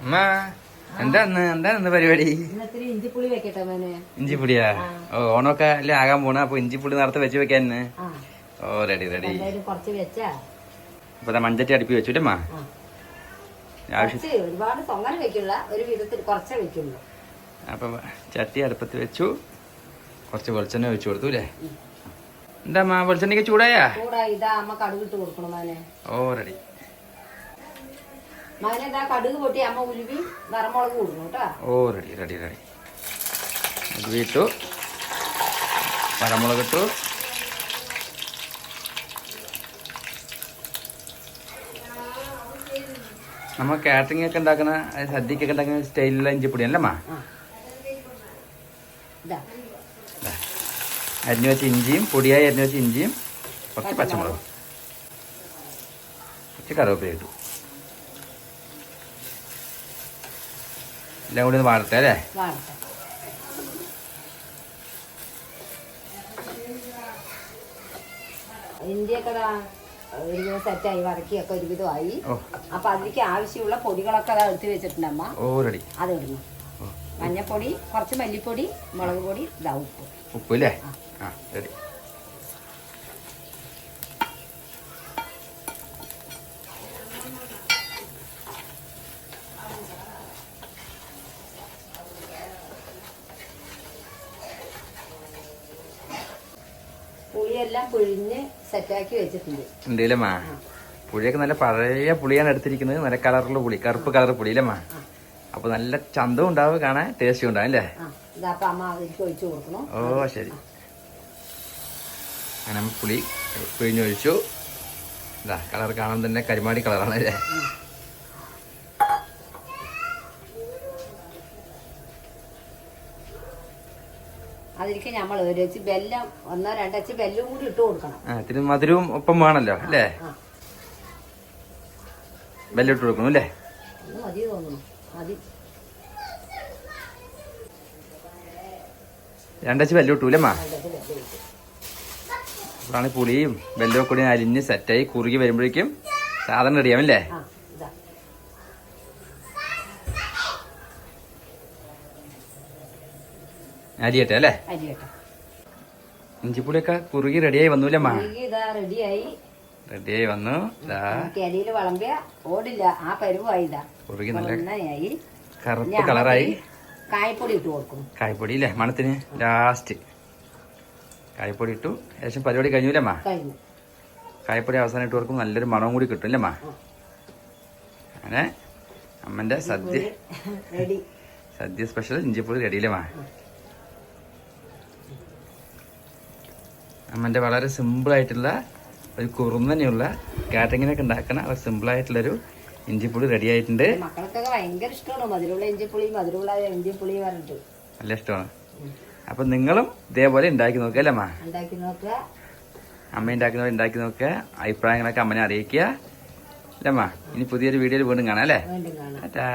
അമ്മ എന്താ ഇന്ന് എന്താ ഇന്ന് പരിപാടി? ഇന്നത്തിരി ഇഞ്ചിപ്പുളി വെക്കട്ടെ മോനെ. ഓ ഓണമൊക്കെ അല്ലേ ആകാൻ പോണ അപ്പൊ ഇഞ്ചിപ്പുളി നേരത്തെ വെച്ച് വെക്കാൻ ഓ റെഡി റെഡി വെച്ചാ? ഇപ്പൊ മഞ്ചട്ടി അടുപ്പി ഒരുപാട് തൊങ്ങന വെക്കില്ല ഒരു വിധത്തിൽ കുറച്ചേ വെക്കുള്ളൂ. അപ്പൊ ചട്ടി അടുപ്പത്ത് വെച്ചു. കുറച്ച് വെളിച്ചെണ്ണ വെച്ചു കൊടുത്തു അല്ലേ? എന്താ വെളിച്ചെണ്ണ വെളിച്ചെണ്ണയ്ക്ക് ചൂടായാ? ഇതാ അമ്മ കൊടുക്കണം ഓ റെഡി കടുക് പൊട്ടി അമ്മ കേട്ടോ. ഓ റെഡി റെഡി റെഡി ഇത് ഇട്ടു. പരമുളക് ഇട്ടു. നമ്മ കാറ്ററിംഗ് ഒക്കെ ഉണ്ടാക്കുന്ന സദ്യക്കൊക്കെ ഉണ്ടാക്കുന്ന സ്റ്റൈലിലുള്ള ഇഞ്ചിപ്പൊടി അല്ലേ അമ്മ? ആ. ഇതാ ദാ, അരിഞ്ഞു വെച്ച ഇഞ്ചിയും പൊടിയായി അരിഞ്ഞു വെച്ച ഇഞ്ചിയും കുറച്ച് പച്ചമുളകും. കുറച്ച് കറിവേപ്പില ഇട്ടു. എല്ലാം കൂടി ഒന്ന് വാടട്ടെ അല്ലേ? വാടട്ടെ ഇന്ത്യയൊക്കെ ഒരുവിധം സെറ്റായി വറക്കിയൊക്കെ ഒരുവിധമായി. അപ്പൊ അതിലേക്ക് ആവശ്യമുള്ള പൊടികളൊക്കെ അതാ എടുത്ത് വെച്ചിട്ടുണ്ട് അമ്മ. ഓ റെഡി അത് ഇടുന്നു. മഞ്ഞപ്പൊടി കുറച്ച് മല്ലിപ്പൊടി മുളക് പൊടി ഇതാ ഉപ്പ്. ഉപ്പ് അല്ലേ ആ. റെഡി പുളിയെല്ലാം പിഴിഞ്ഞ് സെറ്റാക്കി വെച്ചിട്ടുണ്ട്. ഉണ്ടല്ലേ മാ? പുളിയൊക്കെ നല്ല പഴയ പുളിയാണ് എടുത്തിരിക്കുന്നത്. നല്ല കളറുള്ള പുളി കറുപ്പ് കളർ പുളി അല്ലേ അപ്പൊ നല്ല ചന്തവും ഉണ്ടാവും കാണാൻ ടേസ്റ്റും ഉണ്ടാവും അല്ലേ? ഓ ശരി. അങ്ങനെ പുളി പിഴിഞ്ഞൊഴിച്ചു ഇതാ കളർ കാണാൻ തന്നെ കരിമാടി കളറാണ് അല്ലേ? അതിലേക്ക് നമ്മൾ ഒരു വെച്ച് ബെല്ലം ഒന്നോ രണ്ടോ വെച്ച് ബെല്ലും കൂടി ഇട്ട് കൊടുക്കണം. മധുരവും ഒപ്പം വേണല്ലോ അല്ലേ? ബെല്ലം ബെല്ലിട്ട് കൊടുക്കണം അല്ലേ? മതി തോന്നുന്നു. മതി. രണ്ടച്ച് ബെല്ലം കിട്ടൂലേ മാ? അതിലേക്ക് ബെല്ല് ഇട്ട് അപ്പോഴാണ് പുളിയും ബെല്ലവും കൂടി അലിഞ്ഞ് സെറ്റായി കുറുകി വരുമ്പോഴേക്കും സാധനം റെഡിയാവില്ലേ ആ ഇതാ അരിയട്ടെ അല്ലേ? അരി കേട്ടോ ഇഞ്ചിപ്പുളിയൊക്കെ കുറുകി റെഡിയായി വന്നു മാ റെഡിയായി റെഡിയായി വന്നു. ഇതാ. വളമ്പിയ ഓടില്ല. ആ പരുവായി കുറുകി നല്ല കറുപ്പ് കളറായി കായ്പൊടി ഇട്ട് കൊടുക്കും. കായ്പൊടി അല്ലേ മണത്തിന് ലാസ്റ്റ് കായ്പൊടി ഇട്ടു. ഏകദേശം പരിപാടി കഴിഞ്ഞൂലേ മാ കഴിഞ്ഞു. കായ്പ്പൊടി അവസാനം ഇട്ട് കൊടുക്കും നല്ലൊരു മണവും കൂടി കിട്ടും അല്ലേ മാ അങ്ങനെ അമ്മന്റെ സദ്യ സദ്യ സ്പെഷ്യൽ ഇഞ്ചിപ്പൊടി റെഡിയില്ലേ മാ അമ്മന്റെ വളരെ സിമ്പിളായിട്ടുള്ള ഒരു കുറുന്നനെയുള്ള കാറ്ററിങ്ങിനൊക്കെ ഉണ്ടാക്കണ ഒരു സിമ്പിളായിട്ടുള്ളൊരു ഇഞ്ചിപ്പുളി റെഡി ആയിട്ടുണ്ട്. മക്കൾക്കൊക്കെ ഭയങ്കര ഇഷ്ടമാണ്. മധുരമുള്ള ഇഞ്ചിപ്പുളി മധുരമുള്ള ഇഞ്ചിപ്പുളി പറഞ്ഞിട്ട്. നല്ല ഇഷ്ടമാണ്. അപ്പൊ നിങ്ങളും ഇതേപോലെ ഉണ്ടാക്കി നോക്കുക അല്ലേ അമ്മ? ഉണ്ടാക്കി നോക്കുക അമ്മ ഉണ്ടാക്കുന്നവർ ഉണ്ടാക്കി നോക്കുക അഭിപ്രായങ്ങളൊക്കെ അമ്മനെ അറിയിക്കുക. അല്ലേ അമ്മ? ഇനി പുതിയൊരു വീഡിയോയിൽ വീണ്ടും കാണാം അല്ലേ? ടാറ്റാ.